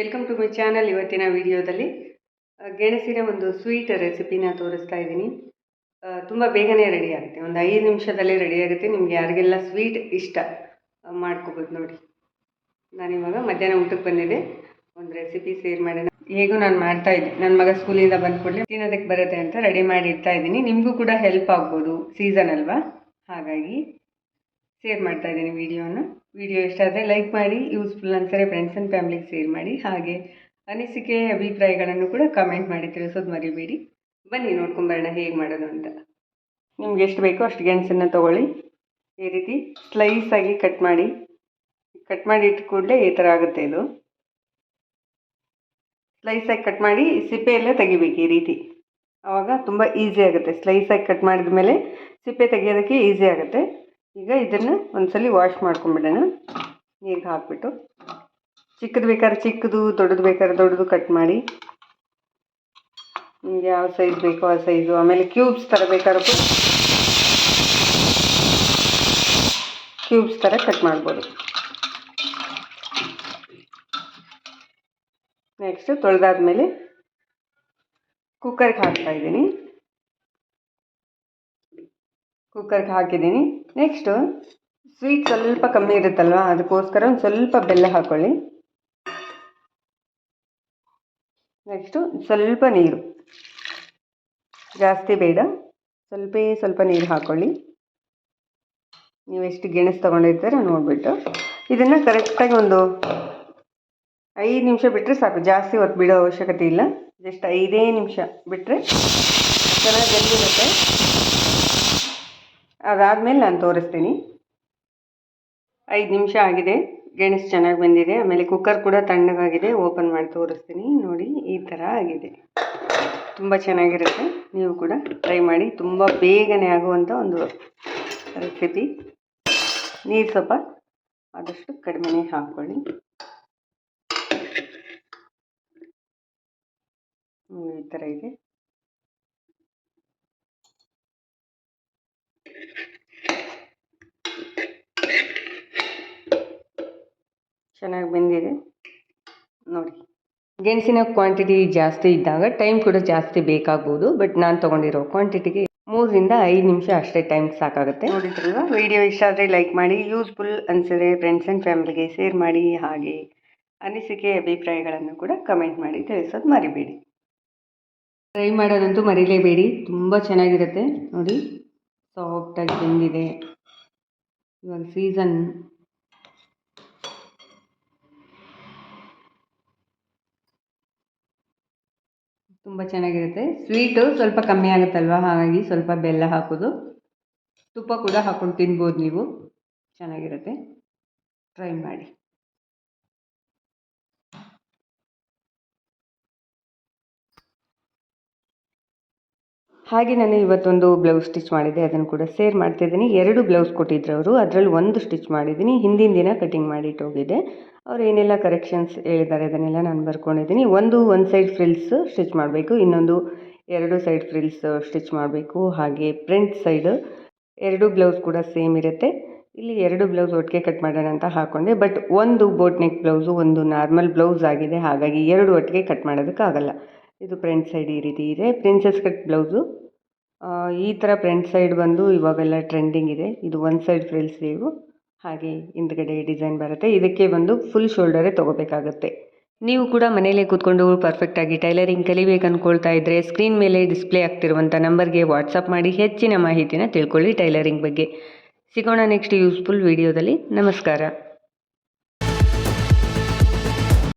Welcome to my channel ಇವತ್ತಿನ ವಿಡಿಯೋದಲ್ಲಿ. ಗೆಣಸಿನ ಒಂದು ಸ್ವೀಟ್ ರೆಸಿಪಿನ ತೋರಿಸ್ತಾ ಇದ್ದೀನಿ. ತುಂಬ ಬೇಗನೆ ರೆಡಿ ಆಗುತ್ತೆ. ಒಂದು ಐದು ನಿಮಿಷದಲ್ಲೇ ರೆಡಿ ಆಗುತ್ತೆ. ನಿಮ್ಗೆ ಯಾರಿಗೆಲ್ಲ ಸ್ವೀಟ್ ಇಷ್ಟ ಮಾಡ್ಕೋಬೋದು ನೋಡಿ. ನಾನಿವಾಗ ಮಧ್ಯಾಹ್ನ ಊಟಕ್ಕೆ ಬಂದಿದ್ದೆ. ಒಂದು ರೆಸಿಪಿ ಶೇರ್ ಮಾಡೋಣ. ಹೇಗೂ ನಾನು ಮಾಡ್ತಾ ಇದ್ದೆ. ನನ್ನ ಮಗ ಸ್ಕೂಲಿಂದ ಬಂದ್ಕೊಡ್ಲಿ ಕೂಡಲೇ ತಿನ್ನೋದಕ್ಕೆ ಬರುತ್ತೆ ಅಂತ ರೆಡಿ ಮಾಡಿ ಇಡ್ತಾ ಇದ್ದೀನಿ. ನಿಮಗೂ ಕೂಡ ಹೆಲ್ಪ್ ಆಗ್ಬೋದು. ಸೀಸನ್ ಅಲ್ವಾ? ಹಾಗಾಗಿ ಶೇರ್ ಮಾಡ್ತಾ ಇದ್ದೀನಿ ವಿಡಿಯೋನ. ವಿಡಿಯೋ ಇಷ್ಟ ಆದರೆ ಲೈಕ್ ಮಾಡಿ ಯೂಸ್ಫುಲ್ ಅನ್ಸರೆ ಫ್ರೆಂಡ್ಸ್ ಆ್ಯಂಡ್ ಫ್ಯಾಮಿಲಿಗೆ ಶೇರ್ ಮಾಡಿ. ಹಾಗೆ ಅನಿಸಿಕೆ, ಅಭಿಪ್ರಾಯಗಳನ್ನು ಕೂಡ ಕಮೆಂಟ್ ಮಾಡಿ ತಿಳಿಸೋದು ಮರಿಬೇಡಿ. ಬನ್ನಿ ನೋಡ್ಕೊಂಬರೋಣ ಹೇಗೆ ಮಾಡೋದು ಅಂತ. ನಿಮ್ಗೆ ಎಷ್ಟು ಬೇಕೋ ಅಷ್ಟು ಗೆಣಸನ್ನು ತೊಗೊಳ್ಳಿ. ಈ ರೀತಿ ಸ್ಲೈಸಾಗಿ ಕಟ್ ಮಾಡಿ. ಕಟ್ ಮಾಡಿ ಇಟ್ಟ ಕೂಡಲೇ ಈ ಥರ ಆಗುತ್ತೆ ಇದು. ಸ್ಲೈಸಾಗಿ ಕಟ್ ಮಾಡಿ ಸಿಪ್ಪೆಯಲ್ಲೇ ತೆಗಿಬೇಕು ಈ ರೀತಿ. ಆವಾಗ ತುಂಬ ಈಸಿ ಆಗುತ್ತೆ. ಸ್ಲೈಸಾಗಿ ಕಟ್ ಮಾಡಿದ ಮೇಲೆ ಸಿಪ್ಪೆ ತೆಗಿಯೋದಕ್ಕೆ ಈಸಿ ಆಗುತ್ತೆ. ಈಗ ಇದನ್ನು ಒಂದ್ಸಲಿ ವಾಶ್ ಮಾಡ್ಕೊಂಬಿಡೋಣ. ನೀರಿಗೆ ಹಾಕ್ಬಿಟ್ಟು. ಚಿಕ್ಕದು ಬೇಕಾದ್ರೆ ಚಿಕ್ಕದು, ದೊಡ್ಡದು ಬೇಕಾದ್ರೆ ದೊಡ್ಡದು ಕಟ್ ಮಾಡಿ. ನಿಮ್ಗೆ ಯಾವ ಸೈಜ್ ಬೇಕೋ ಆ ಸೈಜು ಆಮೇಲೆ ಕ್ಯೂಬ್ಸ್ ಥರ ಬೇಕಾದ್ರೂ ಕ್ಯೂಬ್ಸ್ ಥರ ಕಟ್ ಮಾಡ್ಬೋದು. ನೆಕ್ಸ್ಟ್ ತೊಳೆದಾದ್ಮೇಲೆ ಕುಕ್ಕರ್ಗೆ ಹಾಕ್ತಾ ಇದ್ದೀನಿ. ಕುಕ್ಕರ್ಗೆ ಹಾಕಿದ್ದೀನಿ. ನೆಕ್ಸ್ಟು ಸ್ವೀಟ್ ಸ್ವಲ್ಪ ಕಮ್ಮಿ ಇರುತ್ತಲ್ವ? ಅದಕ್ಕೋಸ್ಕರ ಒಂದು ಸ್ವಲ್ಪ ಬೆಲ್ಲ ಹಾಕ್ಕೊಳ್ಳಿ ನೆಕ್ಸ್ಟು ಸ್ವಲ್ಪ ನೀರು. ಜಾಸ್ತಿ ಬೇಡ. ಸ್ವಲ್ಪ ಸ್ವಲ್ಪ ನೀರು ಹಾಕ್ಕೊಳ್ಳಿ ನೀವು ಎಷ್ಟು ಗೆಣಸು ತೊಗೊಂಡಿರ್ತೀರ ನೋಡಿಬಿಟ್ಟು. ಇದನ್ನು ಕರೆಕ್ಟಾಗಿ ಒಂದು ಐದು ನಿಮಿಷ ಬಿಟ್ಟರೆ ಸಾಕು. ಜಾಸ್ತಿ ಹೊತ್ತು ಬಿಡೋ ಅವಶ್ಯಕತೆ ಇಲ್ಲ. ಜಸ್ಟ್ ಐದೇ ನಿಮಿಷ ಬಿಟ್ಟರೆ ಚೆನ್ನಾಗಿ ಬೆಂದಿರುತ್ತೆ. ಅದಾದಮೇಲೆ ನಾನು ತೋರಿಸ್ತೀನಿ. ಐದು ನಿಮಿಷ ಆಗಿದೆ. ಗೆಣಸು ಚೆನ್ನಾಗಿ ಬಂದಿದೆ. ಆಮೇಲೆ ಕುಕ್ಕರ್ ಕೂಡ ತಣ್ಣಗಾಗಿದೆ. ಓಪನ್ ಮಾಡಿ ತೋರಿಸ್ತೀನಿ. ನೋಡಿ, ಈ ಥರ ಆಗಿದೆ. ತುಂಬ ಚೆನ್ನಾಗಿರುತ್ತೆ. ನೀವು ಕೂಡ ಟ್ರೈ ಮಾಡಿ. ತುಂಬ ಬೇಗನೆ ಆಗುವಂಥ ಒಂದು ರೆಸಿಪಿ ನೀರು ಸ್ವಲ್ಪ ಆದಷ್ಟು ಕಡಿಮೆನೇ ಹಾಕ್ಕೊಳ್ಳಿ ಈ ಥರ ಇದೆ. ಚೆನ್ನಾಗಿ ಬೆಂದಿದೆ. ನೋಡಿ ಗೆಣಸಿನ ಕ್ವಾಂಟಿಟಿ ಜಾಸ್ತಿ ಇದ್ದಾಗ ಟೈಮ್ ಕೂಡ ಜಾಸ್ತಿ ಬೇಕಾಗ್ಬೋದು ಬಟ್ ನಾನು ತೊಗೊಂಡಿರೋ ಕ್ವಾಂಟಿಟಿಗೆ ಮೂರರಿಂದ ಐದು ನಿಮಿಷ ಅಷ್ಟೇ ಟೈಮ್ ಸಾಕಾಗುತ್ತೆ. ನೋಡಿದ್ರಲ್ವ ವಿಡಿಯೋ ಇಷ್ಟ ಆದರೆ ಲೈಕ್ ಮಾಡಿ ಯೂಸ್ಫುಲ್ ಅನಿಸಿದ್ರೆ ಫ್ರೆಂಡ್ಸ್ ಆ್ಯಂಡ್ ಫ್ಯಾಮಿಲಿಗೆ ಶೇರ್ ಮಾಡಿ ಹಾಗೆ ಅನಿಸಿಕೆ ಅಭಿಪ್ರಾಯಗಳನ್ನು ಕೂಡ ಕಮೆಂಟ್ ಮಾಡಿ ತಿಳಿಸೋದು ಮರಿಬೇಡಿ. ಟ್ರೈ ಮಾಡೋದಂತೂ ಮರಿಲೇಬೇಡಿ ತುಂಬ ಚೆನ್ನಾಗಿರುತ್ತೆ. ನೋಡಿ ಸಾಫ್ಟಾಗಿ ಬೆಂದಿದೆ. ಇವಾಗ ಸೀಸನ್ ತುಂಬ ಚೆನ್ನಾಗಿರುತ್ತೆ. ಸ್ವೀಟು ಸ್ವಲ್ಪ ಕಮ್ಮಿ ಆಗುತ್ತಲ್ವ? ಹಾಗಾಗಿ ಸ್ವಲ್ಪ ಬೆಲ್ಲ ಹಾಕೋದು. ತುಪ್ಪ ಕೂಡ ಹಾಕೊಂಡು ತಿನ್ಬೋದು ನೀವು. ಚೆನ್ನಾಗಿರುತ್ತೆ. ಟ್ರೈ ಮಾಡಿ. ಹಾಗೆ ನಾನು ಇವತ್ತೊಂದು ಬ್ಲೌಸ್ ಸ್ಟಿಚ್ ಮಾಡಿದ್ದೆ. ಅದನ್ನು ಕೂಡ ಸೇರ್ ಮಾಡ್ತಿದ್ದೀನಿ ಎರಡು ಬ್ಲೌಸ್ ಕೊಟ್ಟಿದ್ರು ಅವರು. ಅದರಲ್ಲಿ ಒಂದು ಸ್ಟಿಚ್ ಮಾಡಿದ್ದೀನಿ. ಹಿಂದಿನ ದಿನ ಕಟಿಂಗ್ ಮಾಡಿಟ್ಟು ಹೋಗಿದ್ದೆ. ಅವ್ರು ಏನೆಲ್ಲ ಕರೆಕ್ಷನ್ಸ್ ಹೇಳಿದ್ದಾರೆ ಅದನ್ನೆಲ್ಲ ನಾನು ಬರ್ಕೊಂಡಿದ್ದೀನಿ. ಒಂದು ಒಂದು ಸೈಡ್ ಫ್ರಿಲ್ಸ್ ಸ್ಟಿಚ್ ಮಾಡಬೇಕು. ಇನ್ನೊಂದು ಎರಡು ಸೈಡ್ ಫ್ರಿಲ್ಸ್ ಸ್ಟಿಚ್ ಮಾಡಬೇಕು. ಹಾಗೆ ಫ್ರಂಟ್ ಸೈಡ್ ಎರಡು ಬ್ಲೌಸ್ ಕೂಡ ಸೇಮ್ ಇರುತ್ತೆ. ಇಲ್ಲಿ ಎರಡು ಬ್ಲೌಸ್ ಒಟ್ಟಿಗೆ ಕಟ್ ಮಾಡೋಣ ಅಂತ ಹಾಕ್ಕೊಂಡೆ ಬಟ್ ಒಂದು ಬೋಟ್ ನೆಕ್ ಬ್ಲೌಸು ಒಂದು ನಾರ್ಮಲ್ ಬ್ಲೌಸ್ ಆಗಿದೆ. ಹಾಗಾಗಿ ಎರಡು ಒಟ್ಟಿಗೆ ಕಟ್ ಮಾಡೋದಕ್ಕಾಗಲ್ಲ. ಇದು ಫ್ರಂಟ್ ಸೈಡ್ ಈ ರೀತಿ ಇದೆ. ಪ್ರಿನ್ಸಸ್ ಕಟ್ ಬ್ಲೌಸು ಈ ಥರ ಫ್ರಂಟ್ ಸೈಡ್ ಬಂದು ಇವಾಗೆಲ್ಲ ಟ್ರೆಂಡಿಂಗ್ ಇದೆ. ಇದು ಒಂದು ಸೈಡ್ ಫ್ರಿಲ್ಸ್ ಸ್ಲೀವು ಹಾಗೆ ಹಿಂದ್ಗಡೆ ಡಿಸೈನ್ ಬರುತ್ತೆ. ಇದಕ್ಕೆ ಒಂದು ಫುಲ್ ಶೋಲ್ಡರೇ ತೊಗೋಬೇಕಾಗುತ್ತೆ. ನೀವು ಕೂಡ ಮನೆಯಲ್ಲೇ ಕೂತ್ಕೊಂಡು ಪರ್ಫೆಕ್ಟಾಗಿ ಟೈಲರಿಂಗ್ ಕಲಿಬೇಕು ಅಂದ್ಕೊಳ್ತಾ ಇದ್ದರೆ ಸ್ಕ್ರೀನ್ ಮೇಲೆ ಡಿಸ್ಪ್ಲೇ ಆಗ್ತಿರುವಂಥ ನಂಬರ್ಗೆ ವಾಟ್ಸಪ್ ಮಾಡಿ ಹೆಚ್ಚಿನ ಮಾಹಿತಿನ ತಿಳ್ಕೊಳ್ಳಿ ಟೈಲರಿಂಗ್ ಬಗ್ಗೆ. ಸಿಗೋಣ ನೆಕ್ಸ್ಟ್ ಯೂಸ್ಫುಲ್ ವಿಡಿಯೋದಲ್ಲಿ ನಮಸ್ಕಾರ.